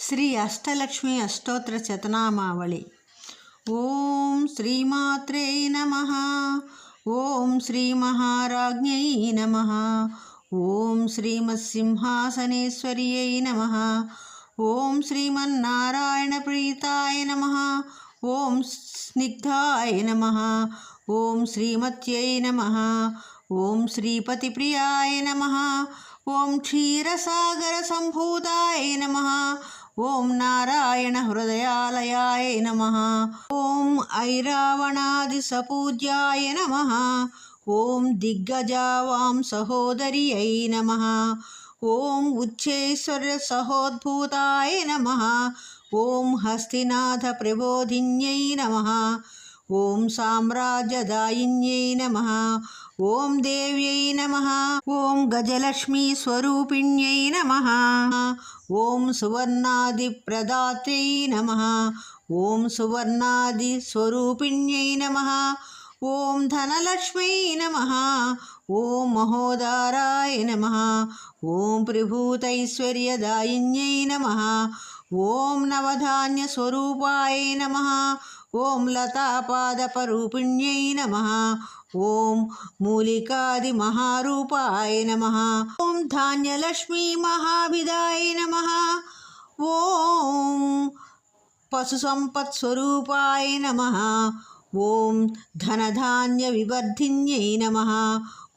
శ్రీ అష్టలక్ష్మి అష్టోత్తర శతనామావళి. ఓం శ్రీమాత్రే నమ. ఓం శ్రీ మహారాజ్ఞై నమ. ఓం శ్రీమత్సింహాసనేశ్వర్యై నమ. ఓం శ్రీమన్నారాయణ ప్రీతాయ నమ. ఓం స్నిగ్ధాయ నమ. ఓం శ్రీమత్యై నమ. ఓం శ్రీపతిప్రియాయ నమ. ఓం క్షీరసాగర సంభూతాయ నమ. ఓం నారాయణ హృదయాలయాయ నమ. ఓం ఐరావణాది సపూజ్యాయ నమ. ఓం దిగ్గజావాం సహోదర్యై నమ. ఓం ఉచ్చేశ్వర్య సహోద్భూతాయ నమ. ఓం హస్తినాథ ప్రబోధిన్యై నమ. ఓం సామ్రాజ్యదాయిన్యై నమ. ఓం దేవ్యై నమ. ఓం గజలక్ష్మీ స్వరూపిణ్యై నమ. ఓం సువర్ణాది ప్రదాత్రై నమ. ఓం సువర్ణాది స్వరూపిణ్యై నమ. ఓం ధనలక్ష్మై నమ. ఓం మహోదారాయ నమ. ఓం ప్రభూతైశ్వర్యదాయిన్యై నమ. ఓం నవధాన్యస్వరూపాయ నమ. ఓం లతాపాదపరూపిణ్యై నమ. ఓం మూలికాది మహారూపాయ నమ. ఓం ధాన్యలక్ష్మీ మహాభిదాయ నమ. ఓం పశుసంపత్స్వరూపాయ నమ. ఓం ధనధాన్య వివర్ధిన్యై నమ.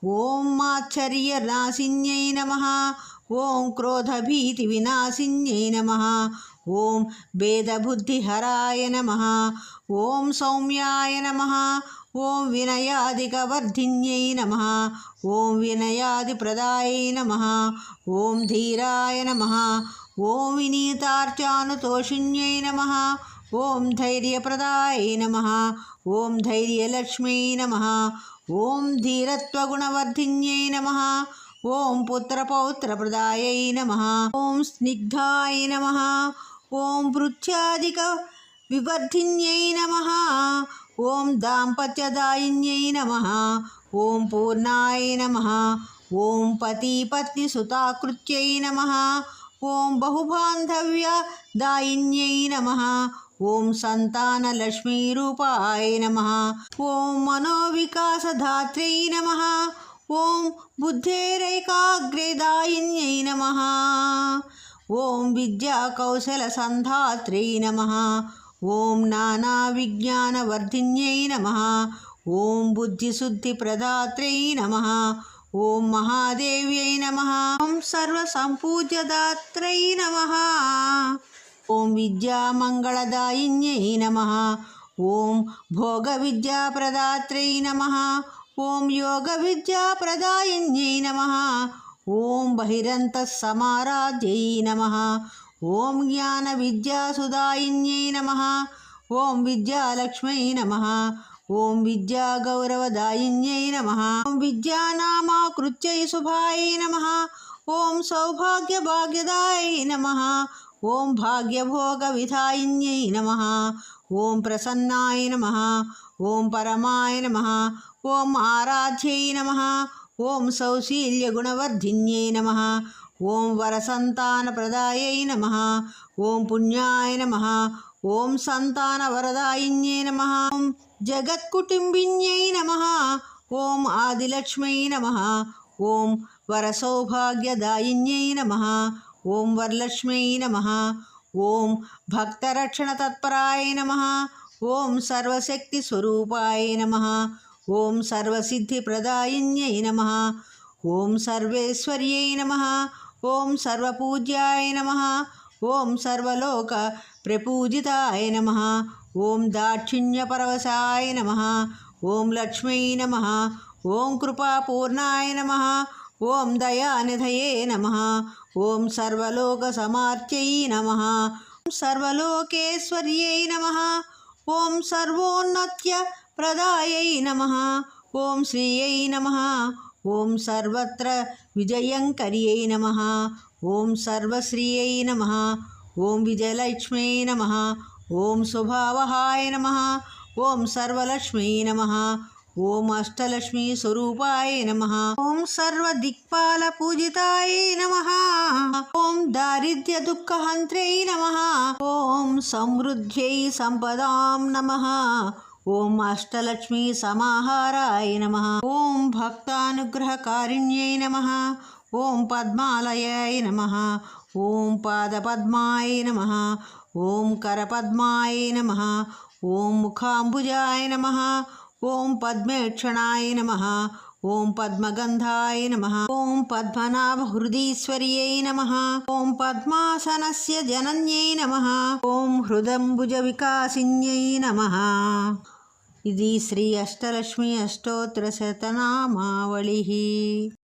ఓం మాచ్చర్య నాశిన్యై నమ. ఓం క్రోధభీతి వినాశిన్యై నమ. ॐ वेदबुद्धिहराय नमः ॐ सौम्याय नमः ॐ विनयादिकवर्धिन्यै नमः ॐ विनयादिप्रदायै नमः ॐ धीराय नमः ॐ विनीतार्चानुतोषिण्यै नमः ॐ धैर्यप्रदाय नमः ॐ धैर्यलक्ष्म्यै नमः ॐ धीरत्वगुणवर्धिन्यै नमः ॐ पुत्रपौत्रप्रदायै नमः ॐ स्निग्धाय नमः నమ ఓం వృత్యాదిక వివర్ధిన్యై నమ. ఓం దాంపత్యదాయిన్యై నమ. ఓం పూర్ణాయ నమ. ఓం పతిపత్నిసుతాకృత్యై నమ. ఓం బహుబాంధవ్య దాయిన్యై నమ. ఓం సంతానలక్ష్మీరూపాయ నమ. ఓం మనోవికాసధాత్ర్యై నమ. ఓం విద్యా కౌశల సంధాత్రై నమ. ఓం నానా విజ్ఞాన వర్ధిన్యై నమ. ఓం బుద్ధిశుద్ధి ప్రదాత్రై నమ. ఓం మహాదేవ్యై నమ. ఓం సర్వసంపూజ్యదాత్రై నమ. ఓం విద్యామంగళదాయిన్యై నమ. ఓం భోగ భోగవిద్యాప్రదాత్రై నమ. ఓం యోగ యోగవిద్యాప్రదాయిన్యై నమ. ఓం బహిరంతఃసమారాధ్యై నమ. ఓం జ్ఞాన విద్యాసుదాయిన్యై నమ. ఓం విద్యాలక్ష్మై నమ. ఓం విద్యాగౌరవదాయిన్యై నమ. ఓం విద్యానామాకృత్యై శుభాయ నమ. ఓం సౌభాగ్యభాగ్యదాయ నమ. ఓం భాగ్యభోగవిధాయిన్యై నమ. ఓం ప్రసన్నాయ నమ. ఓం పరమాయ నమ. ఓం ఆరాధ్యై నమ. ఓం సౌశీల్య గుణవర్ధిన్యై నమ. ఓం వరసంతాన ప్రదాయై నమ. ఓం పుణ్యాయ నమ. ఓం సంతాన సంతానవరదాయిన్యై నమ. ఓం జగత్కుటుంబిన్యై నమ. ఓం ఆదిలక్ష్మై నమ. ఓం వరసౌభాగ్యదాయిన్యై నమ. ఓం వరలక్ష్మై నమ. ఓం భక్తరక్షణతత్పరాయ నమ. ఓం సర్వశక్తి స్వరూపాయ నమ. ఓం సర్వసిద్ధిప్రదాయిన్యై నమ ఓం సర్వేశ్వర్యై నమ ఓం సర్వపూజ్యాయ నమ ఓం సర్వలోక ప్రపూజితాయ నమ ఓం దాక్షిణ్యపరవశాయ నమ ఓం లక్ష్మీ నమ ఓం కృపాపూర్ణాయ నమ ఓం దయానిధయే నమ ఓం సర్వలోకసమార్త్యై నమ సర్వలోకేశ్వర్యై నమ ఓం సర్వోన్నత్య ప్రదాయై నమ ఓం శ్రీయై నమ ఓం సర్వత్ర విజయంకర్యై నమ ఓం సర్వశ్రీయై నమ ఓం విజయలక్ష్మై నమ ఓం స్వభావహాయ నమ ఓం సర్వలక్ష్మీ నమ ఓం అష్టలక్ష్మీ స్వరూపాయ నమ ఓం సర్వదిక్పాల పూజితాయ నమ ఓం దారిద్ర్య దుఃఖహంత్రై నమ ఓం సమృద్ధ్యై సంపదాం నమ ఓం అష్టలక్ష్మీ సమాహారాయ నమ. ఓం భక్తానుగ్రహకారిణ్యై నమ. ఓం పద్మాలయాయ నమ. ఓం పాదపద్మాయ నమ. ఓం కరపద్మాయ నమ. ఓం ముఖాంబుజాయ నమ. ఓం పద్మేక్షణాయ నమ. ఓం పద్మగంధాయ నమ. ఓం పద్మనాభహృదీశ్వర్యై నమ. ఓం పద్మాసనస్య జనన్యై నమ. ఓం హృదంబుజ వికాసిన్యై నమ. ఇది శ్రీ అష్టలక్ష్మి అష్టోత్తర శతనామావళి.